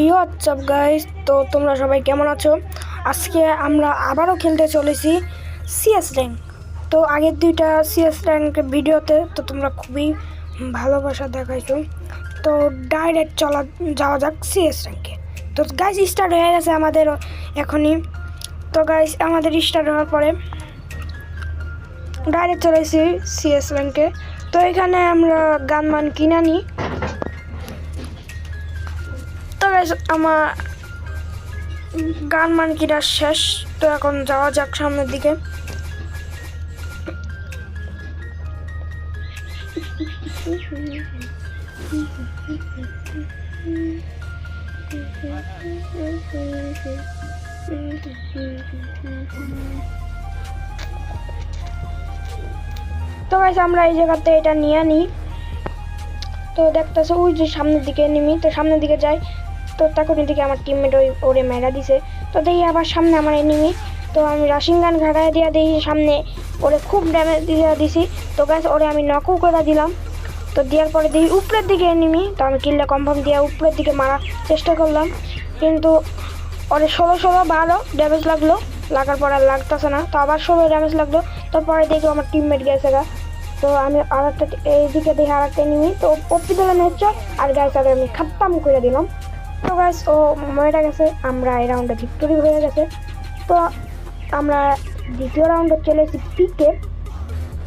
এই WhatsApp guys তো তোমরা সবাই কেমন আছো? আজকে আমরা আবারও খেলতে চলেছি সিএস র্যাঙ্ক তো আগের দুইটা সিএস র্যাঙ্ক ভিডিওতে তো তোমরা খুবই ভালোবাসা দেখাইছো। তো ডাইরেক্ট চলা, যাওয়া যাক সিএস র্যাঙ্কে তো গাইস স্টার্ট হয়ে গেছে আমাদের এখনই। তো গাইস আমাদের স্টার্ট হওয়ার পরে ডাইরেক্ট চলেছি সিএস র্যাঙ্কে তো এখানে আমরা গান মান কিনা নিই তো আমার গান মান কিনা শেষ। তো এখন যাওয়া যাক সামনের দিকে। তো গাইস আমরা এই জায়গাতে এটা নিয়ে নিই তো দেখতেছে, ওই যে সামনের দিকে নিমি। তো সামনের দিকে যাই। তো তখন এদিকে আমার টিমমেট ওই, ওরে মেরা দিছে। তো দেখি আবার সামনে আমার এনিমি তো আমি রাশিং গান ঘাটায় দিয়া দিই সামনে ওরে খুব ড্যামেজ দিয়ে দিছি। তো গাছ ওরে আমি নকও করে দিলাম। তো দেওয়ার পরে দেখি উপরের দিকে এনিমি তো আমি কিল্লা কনফার্ম দিয়ে উপরের দিকে মারার চেষ্টা করলাম। কিন্তু ওরে ষোলো ষোলো, বারো ড্যামেজ লাগল। লাগার পর আর লাগতেছে না। তো আবার ষোলো ড্যামেজ লাগল। তারপরে দেখি আমার টিমমেট গেছে গা। তো আমি আর একটা এইদিকে দেখি আর একটা নিমি তো ওপি দিলাম হচ্ছে আর আগে আমি খাপ্পাম করে দিলাম। গাছ ও মরে গেছে, আমরা এই রাউন্ডে ভিক্টোরি হয়ে গেছে। তো আমরা দ্বিতীয় রাউন্ডে চলে এসেছি পিকে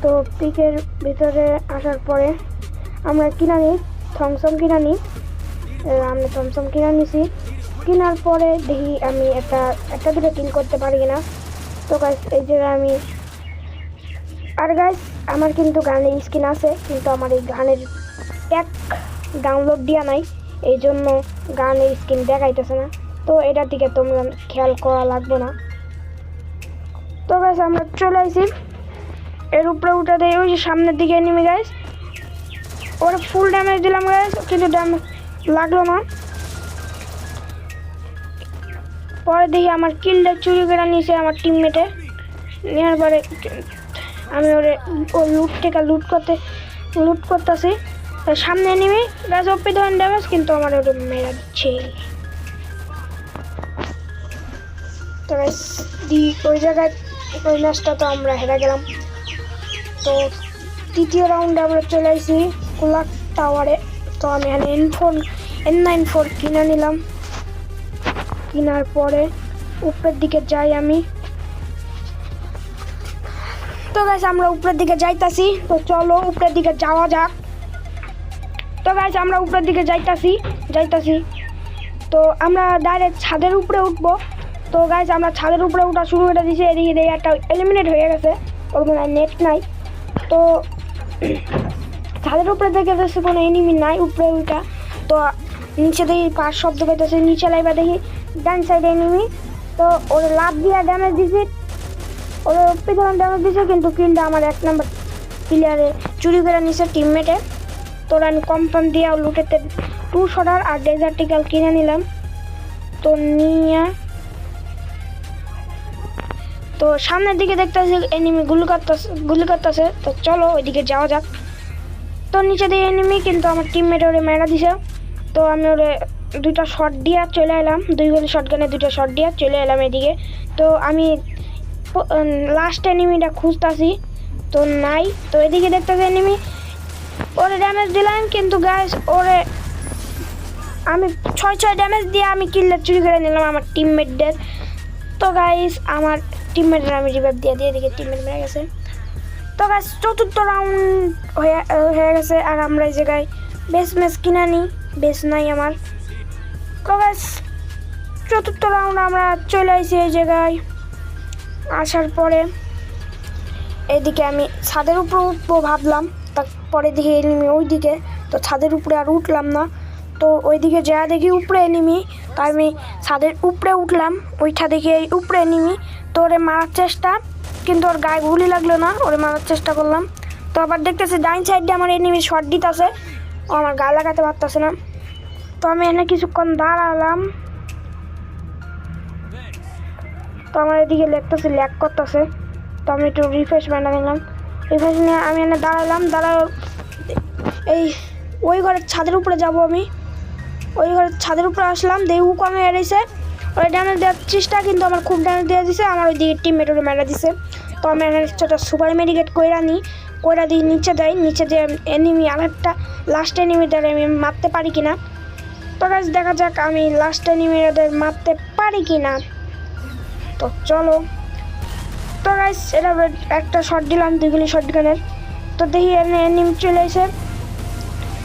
তো পিকের ভিতরে আসার পরে আমরা কিনা নিই থমসম কিনা নিই আমরা থমসম কিনা নিছি। কেনার পরে দেখি আমি একটা একটা দুটো কিল করতে পারি না তো গাছ এই যে আমি আর গাইস আমার কিন্তু গানের স্কিন আছে, কিন্তু আমার এই গানের এক ডাউনলোড দেওয়া নাই। এই জন্য গানের স্ক্রিন দেখাইতেছে না। তো এটার দিকে তোমরা খেয়াল করা লাগবে না। তো গাইস আমরা চলে আসি এর উপরে উঠে দেয় ওই যে সামনের দিকে নেমে গাইস ওরা ফুল ড্যামেজ দিলাম গাইস কিন্তু ড্যামেজ লাগল না। পরে দেখি আমার কিলটা চুরি করে নিয়েছে আমার টিমমেটে নেওয়ার পরে আমি ওরে ও লুট থেকে লুট করতে লুট করতেছি। সামনে নেমে গাছ ওপি ধরেন ড্যামেজ কিন্তু আমার ওটা মেরা দিচ্ছে। তো ওই জায়গায় ওই ম্যাচটা তো আমরা হেরে গেলাম। তো তৃতীয় রাউন্ডে আমরা চলে আসি কুলাক টাওয়ারে তো আমি এখানে N four N nine four কিনে নিলাম। কেনার পরে উপরের দিকে যাই আমি। তো গাছ আমরা উপরের দিকে যাইতাছি। তো চলো উপরের দিকে যাওয়া যাক। তো গাছ আমরা উপরের দিকে যাইতাছি যাইতাছি। তো আমরা ডাইরেক্ট ছাদের উপরে উঠবো। তো গাছ আমরা ছাদের উপরে উঠা শুরু করে দিয়েছি এদিকে দিয়ে একটা এলিমিনেট হয়ে গেছে। ওখানে নেট নাই। তো ছাদের উপরে দেখে যাচ্ছে কোনো এনিমি নাই উপরে উঠা। তো নিচে দেখি পাঁচ শব্দ পেতেছে নিচে লাইবা দেখি ডান সাইডে এনিমি তো ওর লাভ দিয়ে ড্যামেজ দিছি। ওর পিছনে ড্যামেজ দিছে, কিন্তু কিলটা আমার এক নম্বর প্লেয়ারে চুরি করে নিছে টিমমেটে তোর আমি কম কমফার্ম দিয়ে লুটেতে টু শটার আর ডেজার্টিক্যাল কিনে নিলাম। তো নিয়ে তো সামনের দিকে দেখতেছি এনিমি গুলি করতেছে গুলি করতেছে তো চলো ওইদিকে যাওয়া যাক। তো নিচে দিয়ে এনিমি কিন্তু আমার টিমমেট ওরে মেরা দিছে। তো আমি ওরে দুইটা শট দিয়ে চলে এলাম। দুই গুলি শট গানে দুইটা শট দিয়ে চলে এলাম এদিকে। তো আমি লাস্ট এনিমিটা খুঁজতাছি। তো নাই। তো এদিকে দেখতেছি এনিমি ওরে ড্যামেজ দিলাম কিন্তু গাছ ওরে আমি ছয় ছয় ড্যামেজ দিয়ে আমি কিল্লে চুরি করে নিলাম আমার টিমমেটদের তো গাইস আমার টিমমেটের আমি রিভাইভ দিয়ে দিয়ে এদিকে টিমমেট মেরে গেছে। তো গাছ চতুর্থ রাউন্ড হয়ে হয়ে গেছে আর আমরা এই জায়গায় বেস ম্যাচ কিনে নিই বেস নাই আমার। তো গাছ চতুর্থ রাউন্ড আমরা চলে আসি এই জায়গায়। আসার পরে এদিকে আমি ছাদের উপর উঠবো ভাবলাম। তারপরে দেখি এনিমি ওইদিকে, তো ছাদের উপরে আর উঠলাম না। তো ওইদিকে যা দেখি উপরে এনিমি তো আমি ছাদের উপরে উঠলাম ওইটা দেখি এই উপরে এনিমি তো ওরে মারার চেষ্টা, কিন্তু ওর গায়ে গুলি লাগল না, ওরে মারার চেষ্টা করলাম। তো আবার দেখতেছি ডাইন সাইডে আমার এনিমি শর্ট দিতেছে, ও আমার গায়ে লাগাতে পারতেছে না। তো আমি এনে কিছুক্ষণ দাঁড়ালাম। তো আমার এদিকে লেখতেছে ল্যাক করতেছে। তো আমি একটু রিফ্রেশ বানা নিলাম রিফ্রেশ নিয়ে আমি এনে দাঁড়ালাম দাঁড়া এই ওই ঘরের ছাদের উপরে যাব আমি। ওই ঘরের ছাদের উপরে আসলাম দিয়ে উ কমে এড়েছে ওই ড্যামেজ দেওয়ার চেষ্টা কিন্তু আমার খুব ড্যামেজ দিয়ে দিছে, আমার ওই দিকে টিমমেট মেরা দিছে। তো আমি একটা সুপার মেডিকেট কইরা নিই কইরা দিয়ে নিচে যাই নিচে যে এনিমি আর একটা লাস্ট এনিমি দ্বারা আমি মারতে পারি কিনা। তো গাছ দেখা যাক আমি লাস্ট এনিমিদের মারতে পারি কিনা। তো চলো। তো গাইস এটা একটা শট দিলাম দুইগুলি শট গানের তো দেখি এনিমি চলে এসে।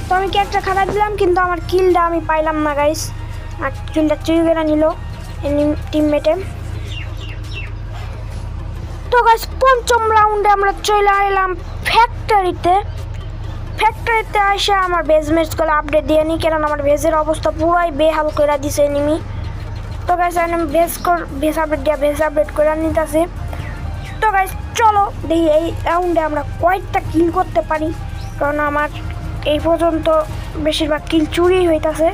তো আমি কি একটা খারাপ দিলাম, কিন্তু আমার কিলটা আমি পাইলাম না গাইস আর কিলটা চুরি করে নিল টিমমেটে তো গাইস পঞ্চম রাউন্ডে আমরা চলে এলাম ফ্যাক্টরিতে ফ্যাক্টরিতে এসে আমার ভেজ ম্যাচগুলো আপডেট দিয়ে নিই কারণ আমার ভেজের অবস্থা পুরাই বেহাল করে দিছে নিমি তো গাইস আমি ভেজ কর ভেজ আপডেট দিয়ে ভেজ আপডেট করে নিতেছি। তো গাইস চলো দেখি এই রাউন্ডে আমরা কয়েকটা কিল করতে পারি। কারণ আমার এই পর্যন্ত বেশিরভাগ কিল চুরি হইতাছে।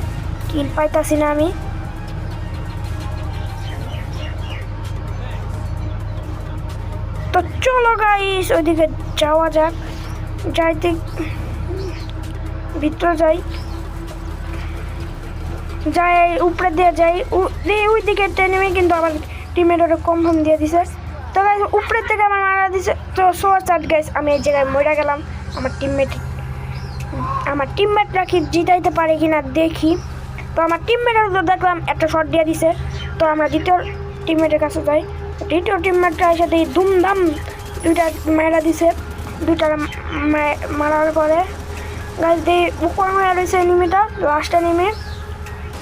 কিল পাইতাছি না আমি। তো চলো গাইস ওইদিকে যাওয়া যাক। যাইতে ভিতরে যাই। যাই, উপরে দিয়ে যাই। উ- দিয়ে ওই দিকে কিন্তু আমার টিমের ওটা কনফার্ম দিয়ে দিছে। তো গাইস উপরের থেকে আমার মারা দিছে। তো সোয়ার চাট গাইস আমি এই জায়গায় মরে গেলাম। আমার টিমমেট আমার টিমমেটরা কি জিতাইতে পারে কিনা দেখি। তো আমার টিমমেটরা তো দেখলাম, একটা শট দিয়ে দিছে। তো আমরা দ্বিতীয় টিমমেটের কাছে যাই। দ্বিতীয় টিমমেটরা এসে দেখি ধুমধাম দুইটা মেরা দিছে। দুইটা মারার পরে। গাছ দিয়ে উপর হয়ে রয়েছে এনিমিটা লাস্টে নেমে।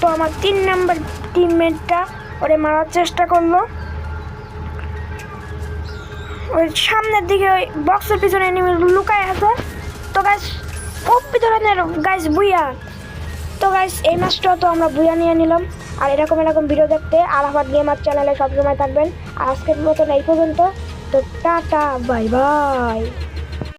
তো আমার তিন নম্বর টিমমেটটা ওরে মারার চেষ্টা করল। ওই সামনের দিকে ওই বক্সের পিছনে এনিমি লুকায় আছে। তো গাছ খুব ধরনের গাছ বুইয়া। তো গাইস এই ম্যাচটা তো আমরা বুইয়া নিয়ে নিলাম। আর এরকম এরকম ভিডিও দেখতে আলাহাবাদ গেমার চ্যানেলে সবসময় থাকবেন। আর আজকের মতন এই পর্যন্ত। তো টাটা বাই বাই